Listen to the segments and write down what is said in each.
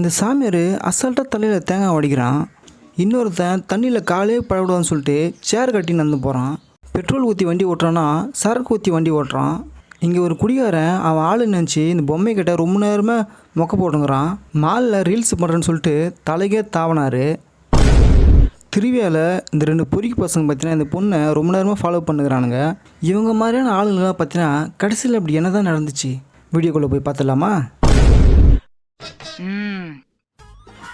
இந்த சாமியார் அசால்ட்டாக தலையில் தேங்காய் உடைக்கிறான். இன்னொருத்தன் தண்ணியில் காலே பழவிடுவான்னு சொல்லிட்டு சேர் கட்டி நடந்து போகிறான் பெட்ரோல் ஊற்றி வண்டி ஓட்டுறான்னா சரக்கு ஊற்றி வண்டி ஓட்டுறான். இங்கே ஒரு குடிகாரன் அவன் ஆளு நினச்சி இந்த பொம்மை கிட்ட ரொம்ப நேரமாக மொக்க போட்டுங்கிறான் மாலில் ரீல்ஸ் பண்ணுறேன்னு சொல்லிட்டு தலைக்கே தாவனார். திருவியாவில் இந்த ரெண்டு பொறிக்கு பசங்க பார்த்தீங்கன்னா இந்த பொண்ணை ரொம்ப நேரமாக ஃபாலோ பண்ணுகிறானுங்க. இவங்க மாதிரியான ஆளுங்களாம் பார்த்தீங்கன்னா கடைசியில் அப்படி என்ன தான் நடந்துச்சு? வீடியோக்குள்ளே போய் பார்த்துடலாமா?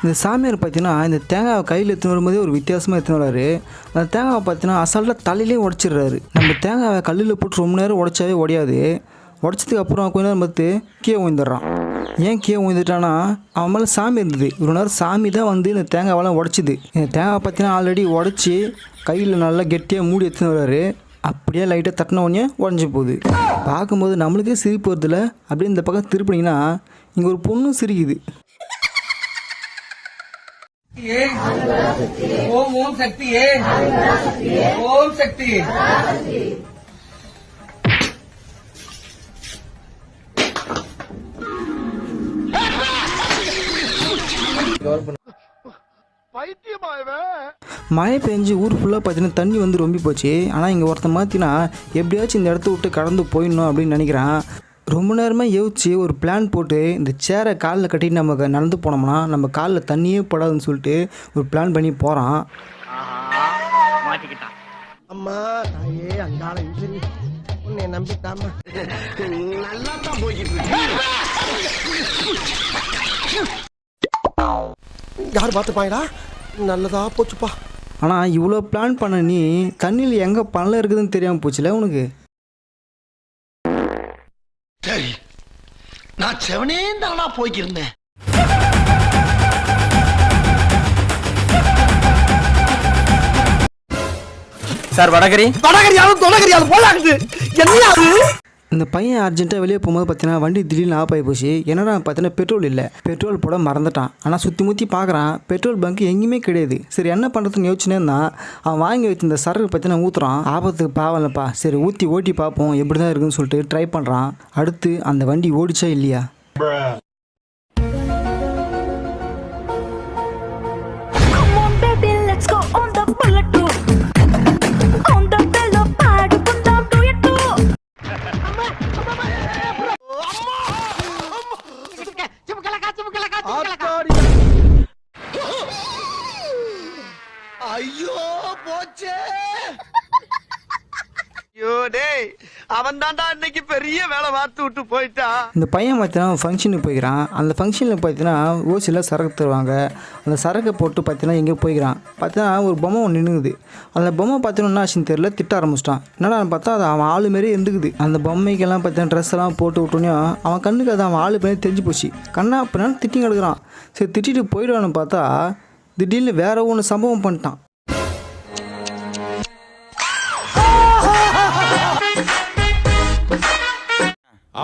இந்த சாமியார் பார்த்தீங்கன்னா இந்த தேங்காவை கையில் எடுத்துன்னு வரும்போதே ஒரு வித்தியாசமாக எடுத்துன்னு வராரு. அந்த தேங்காவை பார்த்தீங்கன்னா அசால்ட்டாக தலையிலே உடச்சிடுறாரு. நம்ம தேங்காவை கல்லில் போட்டு ரொம்ப நேரம் உடச்சாவே உடையாது. உடச்சதுக்கு அப்புறம் கொஞ்ச நேரம் பார்த்து கீழே ஊந்துடுறான் ஏன் கீழே ஊந்துட்டானா அவன் மேலே சாமி இருந்தது. இவ்வளோ நேரம் சாமி தான் வந்து இந்த தேங்காவெல்லாம் உடச்சிது. இந்த தேங்காவை பார்த்தீங்கன்னா ஆல்ரெடி உடச்சி கையில் நல்லா கெட்டியாக மூடி எடுத்துன்னு வர்றாரு அப்படியே லைட்டாக தட்டின உடனே உடஞ்சி போகுது. பார்க்கும்போது நம்மளுக்கே சிரிப்பு வருதுல அப்படியே இந்த பக்கம் திருப்பினீங்கன்னா இங்கே ஒரு பொண்ணு சிரிக்குது. ஓம் ஓம் சக்தி ஓம் சக்தி. மழை பெஞ்சு ஊர் ஃபுல்லாக பார்த்தீங்கன்னா தண்ணி வந்து ரொம்பி போச்சு. ஆனால் இங்கே ஒருத்தன் மாற்றினா எப்படியாச்சும் இந்த இடத்த விட்டு கடந்து போயிடணும் அப்படின்னு நினைக்கிறான். ரொம்ப நேரமாக யோசிச்சு ஒரு பிளான் போட்டு இந்த சேரை காலில் கட்டிட்டு நம்ம நடந்து போனோம்னா நம்ம காலில் தண்ணியே படாதுன்னு சொல்லிட்டு ஒரு பிளான் பண்ணி போகிறான் அம்மா தாயே அங்காள ஈஸ்வரி உன்னை நம்பிட்டாமா நல்லா தான் போய்கிட்டு யார் பார்த்துப்பாங்கடா நல்லதா போச்சுப்பா. ஆனால் இவ்வளோ பிளான் பண்ண நீ தண்ணியில் எங்கே பணம் இருக்குதுன்னு தெரியாமல் போச்சுல உனக்கு? நான் செவனே தானா போய்க்கிருந்தேன். சார் வடகரி. வடகரியாலும் தொடகரியாலும் போலாகுது என்ன அது? இந்த பையன் அர்ஜென்ட்டாக வெளியே போகும்போது பார்த்தீங்கன்னா வண்டி திடீர்னு ஆஃப் ஆகி போச்சு. என்னடா பார்த்தீங்கன்னா பெட்ரோல் இல்லை. பெட்ரோல் போட மறந்துட்டான். ஆனால் சுற்றி முற்றி பார்க்குறான் பெட்ரோல் பங்க் எங்கேயுமே கிடையாது. சரி என்ன பண்ணுறதுன்னு யோசிச்சுனே இருந்தான். அவன் வாங்கி வச்சிருந்த சரக்கு பார்த்தீங்கன்னா ஊற்றுறான் ஆபத்துக்கு பாவம்லப்பா சரி ஊற்றி ஓட்டி பார்ப்போம். எப்படி தான் இருக்குன்னு சொல்லிட்டு ட்ரை பண்ணுறான் அடுத்து அந்த வண்டி ஓடிச்சா இல்லையா? விட்டு போயிட்டான் இந்த பையன் பார்த்தீங்கன்னா ஃபங்க்ஷனுக்கு போய்க்கிறான். அந்த ஃபங்க்ஷனில் பார்த்தீங்கன்னா ஓசியில் சரக்கு தருவாங்க. அந்த சரக்கை போட்டு பார்த்தீங்கன்னா எங்கேயோ போய்க்கிறான். பார்த்தீங்கன்னா ஒரு பொம்மை ஒன்று நின்றுக்குது அந்த பொம்மை பார்த்தீங்கன்னா என்ன ஆச்சுன்னு தெரியல திட்ட ஆரம்பிச்சிட்டான். என்னடா பார்த்தா அது அவன் ஆளு மாரி இருந்துக்குது. அந்த பொம்மைக்கெல்லாம் பார்த்தீங்கன்னா ட்ரெஸ் எல்லாம் போட்டு விட்டோன்னே அவன் கண்ணுக்கு அது அவன் ஆளு மாரி தெரிஞ்சு போச்சு. கண்ணா அப்படின்னா திட்டி கிடக்குறான். சரி திட்டிட்டு போயிடுவான்னு பார்த்தா திடீர்னு வேற ஒன்று சம்பவம் பண்ணிட்டான்.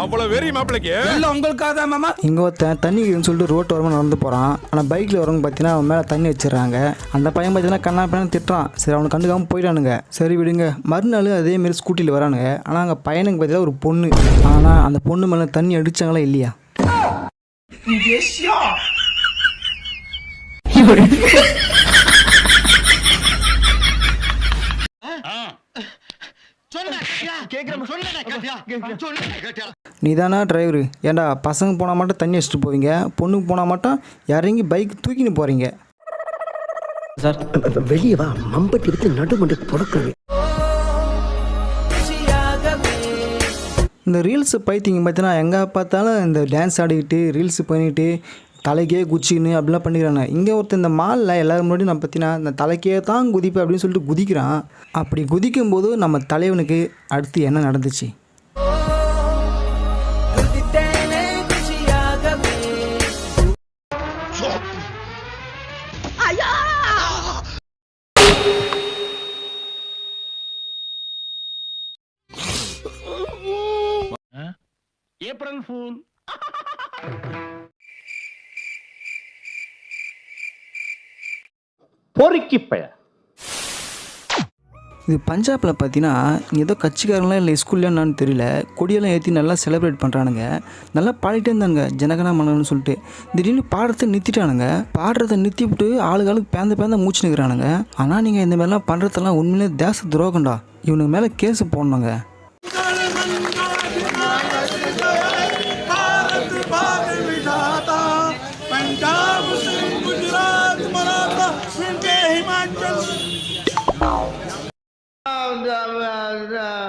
அவ்வளவு வெறி மாப்பிளைக்கு? இங்கே ஒருத்தன் தண்ணி இருக்குதுன்னு சொல்லிட்டு ரோட்டு ஓரமாக நடந்து போகிறான் ஆனால் பைக்கில் வரவங்க பார்த்தீங்கன்னா அவன் மேலே தண்ணி வச்சிடுறாங்க. அந்த பையன் பார்த்தீங்கன்னா கண்ணா பையன் திட்டுறான். சரி அவனுக்கு கண்டுக்காமல் போயிட்டானுங்க. சரி விடுங்க. மறுநாள் அதேமாரி ஸ்கூட்டியில் வரானுங்க. ஆனால் அங்கே பையனுக்கு பார்த்தீங்கன்னா ஒரு பொண்ணு. ஆனால் அந்த பொண்ணு மேலே தண்ணி அடிச்சாங்களா இல்லையா? நீதானா டிரைவரு ஏன்டா பசங்க போனால் மட்டும் தண்ணி வச்சுட்டு போவீங்க? பொண்ணுக்கு போனால் மட்டும் இறங்கி பைக் தூக்கின்னு போகிறீங்க வெளியே வா. மம்பட்டி எடுத்து நடுமண்டு தொடக்கணும் இந்த ரீல்ஸ் பைத்தியங்க பார்த்தீங்கன்னா எங்கே பார்த்தாலும் இந்த டான்ஸ் ஆடிக்கிட்டு ரீல்ஸ் பண்ணிக்கிட்டு தலைக்கே குச்சின்னு அப்படிலாம் பண்ணிக்கிறாங்க. இங்கே ஒருத்தர் இந்த மாலில் எல்லாரும் முன்னாடி நம்ம பார்த்தீங்கன்னா இந்த தலைக்கே தான் குதிப்பு அப்படின்னு சொல்லிட்டு குதிக்கிறான். அப்படி குதிக்கும்போது நம்ம தலைவனுக்கு அடுத்து என்ன நடந்துச்சு? ஏப்ரல் ஃபூல் பொறுக்கி இது பஞ்சாபில் பார்த்தீங்கன்னா ஏதோ கட்சிக்காரங்களாம் இல்லை ஸ்கூல்ல என்னன்னு தெரியல கொடியெல்லாம் ஏற்றி நல்லா செலிப்ரேட் பண்ணுறானுங்க நல்லா பாடிட்டே இருந்தாங்க ஜனகன மன்னன்னு சொல்லிட்டு. திடீர்னு பாடுறதை நிறுத்திட்டானுங்க. பாடுறதை நிறுத்திவிட்டு ஆளுகளுக்கு பேந்த பேந்த மூச்சு நிற்கிறானுங்க ஆனால் நீங்கள் இந்த மாதிரிலாம் பண்ணுறதெல்லாம் உண்மையிலே தேச துரோகம்டா. இவனுக்கு மேலே கேஸ் போடணுங்க.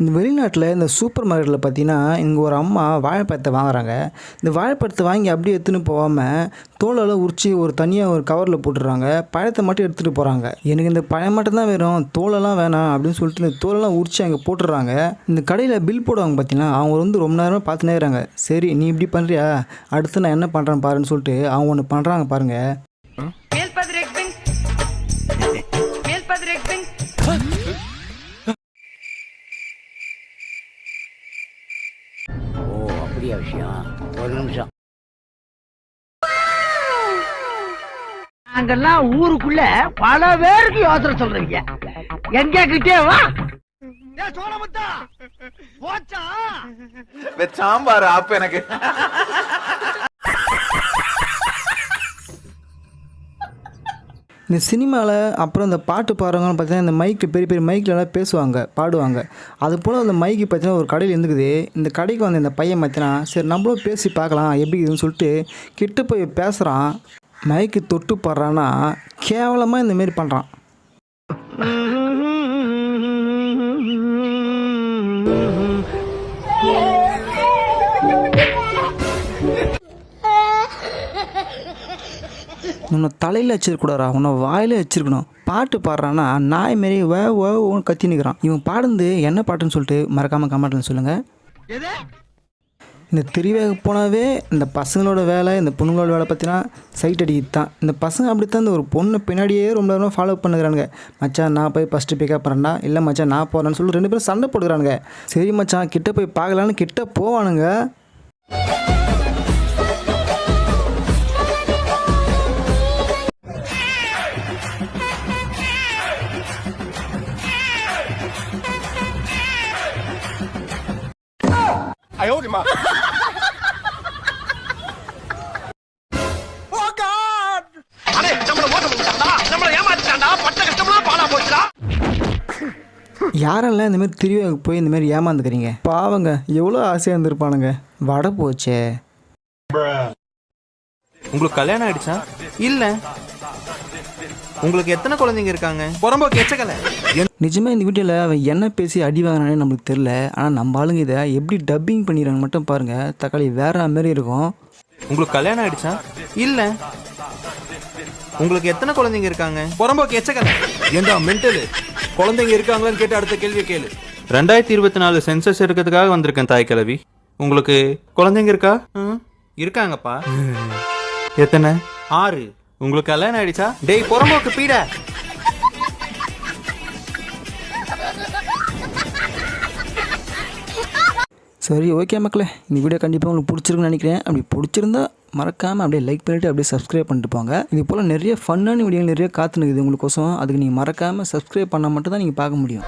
இந்த வெளிநாட்டில் இந்த சூப்பர் மார்க்கெட்டில் பார்த்தீங்கன்னா இங்கே ஒரு அம்மா வாழைப்பழத்தை வாங்குறாங்க. இந்த வாழைப்பழத்தை வாங்கி அப்படியே எடுத்துன்னு போகாமல் தோலெல்லாம் உரிச்சு ஒரு தனியாக ஒரு கவரில் போட்டுடுறாங்க. பழத்தை மட்டும் எடுத்துகிட்டு போகிறாங்க எனக்கு இந்த பழம் மட்டும் தான் வேணும் தோலெல்லாம் வேணாம் அப்படின்னு சொல்லிட்டு இந்த தோலெல்லாம் உரிச்சு அங்கே போட்டுடுறாங்க. இந்த கடையில் பில் போடுவாங்க பார்த்தீங்கன்னா அவங்க வந்து ரொம்ப நேரமாக பார்த்துனே இருக்கிறாங்க. சரி நீ இப்படி பண்ணுறியா அடுத்து நான் என்ன பண்ணுறேன் பாருன்னு சொல்லிட்டு அவங்க ஒன்று பண்ணுறாங்க பாருங்கள் நாங்கெல்லாம் ஊருக்குள்ள பல பேருக்கு யோசனை சொல்றீங்க. எங்க கிட்டே வா. சோழமுத்தா போச்சா? சாம்பார் ஆப்பு எனக்கு. இந்த சினிமாவில் அப்புறம் இந்த பாட்டு பாடுறவங்கன்னு பார்த்தீங்கன்னா இந்த மைக்கு பெரிய பெரிய மைக்கிலலாம் பேசுவாங்க பாடுவாங்க. அது போல் அந்த மைக்கு பார்த்தீங்கன்னா ஒரு கடையில் இருந்துக்குது. இந்த கடைக்கு வந்து இந்த பையன் பார்த்தீங்கன்னா சரி நம்மளும் பேசி பார்க்கலாம் எப்படி இதுன்னு சொல்லிட்டு கிட்ட போய் பேசுகிறான் மைக்கு தொட்டு பாடுறான்னா கேவலமாக இந்தமாரி பண்ணுறான் உன்னை தலையில் வச்சிருக்கூடாரா உன்னை வாயிலே வச்சிருக்கணும். பாட்டு பாடுறான்னா நாய் மாரி வே வே ஓன்னு கத்தி நிற்கிறான் இவன் பாடுந்து என்ன பாட்டுன்னு சொல்லிட்டு மறக்காமல் கமெண்ட்டில் சொல்லுங்கள் இந்த திரிவேக போனாவே இந்த பசங்களோட வேலை இந்த பொண்ணுங்களோட வேலை பார்த்தீங்கன்னா சைட் அடிக்கிறது தான் இந்த பசங்க அப்படித்தான் இந்த ஒரு பொண்ணை பின்னாடியே ரொம்ப நேரம் ஃபாலோ பண்ணுறானுங்க மச்சான் நான் போய் ஃபஸ்ட்டு பிக்கப் பண்ணுறேன்டா இல்லை மச்சான் நான் போகிறேன்னு சொல்லி ரெண்டு பேரும் சண்டை போடுறானுங்க சரி மச்சான் கிட்ட போய் பார்க்கலான்னு கிட்ட போவானுங்க. போச்சுடா. யாரெல்லாம் இந்த மாதிரி திருவிழாவுக்கு போய் இந்த மாதிரி ஏமாந்துக்கிறீங்க? பாவங்க எவ்வளோ ஆசையாக இருந்திருப்பானுங்க. வடை போச்சே. உங்களுக்கு கல்யாணம் ஆயிடுச்சா? இல்ல. உங்களுக்கு எத்தனை குழந்தைங்க இருக்காங்க? புறம்போக்கு எச்சக்கலை. நிஜமாக இந்த வீட்டில் அவன் என்ன பேசி அடி வாங்கினானே நம்மளுக்கு தெரில ஆனால் நம்ம ஆளுங்க இதை எப்படி டப்பிங் பண்ணிடுறாங்க மட்டும் பாருங்கள் தக்காளி வேற மாதிரி இருக்கும். உங்களுக்கு கல்யாணம் ஆயிடுச்சா? இல்ல. உங்களுக்கு எத்தனை குழந்தைங்க இருக்காங்க? புறம்போக்கு எச்சக்கலை ஏண்டா மென்டலு குழந்தைங்க இருக்காங்களான்னு கேட்டு அடுத்த கேள்வி கேளு. ரெண்டாயிரத்தி இருபத்தி நாலு சென்சஸ் எடுக்கிறதுக்காக வந்திருக்கேன் தாய் கிழவி. உங்களுக்கு குழந்தைங்க இருக்கா? ம், இருக்காங்கப்பா. எத்தனை? ஆறு. உங்களுக்கு கல்யாணம் ஆயிடுச்சா? டேய் புறம்போக்கு பீட. சரி ஓகே மக்களே. இந்த வீடியோ கண்டிப்பாக உங்களுக்கு பிடிச்சிருக்குன்னு நினைக்கிறேன். அப்படி பிடிச்சிருந்தா மறக்காமல் அப்படியே லைக் பண்ணிவிட்டு அப்படியே சப்ஸ்கிரைப் பண்ணிட்டு போங்க. இது போல் நிறைய ஃபன்னான வீடியோ நிறைய காத்துனுக்குது உங்களுக்கோசம் அதுக்கு நீங்கள் மறக்காமல் சப்ஸ்கிரைப் பண்ணால் மட்டும் தான் நீங்கள் பார்க்க முடியும்.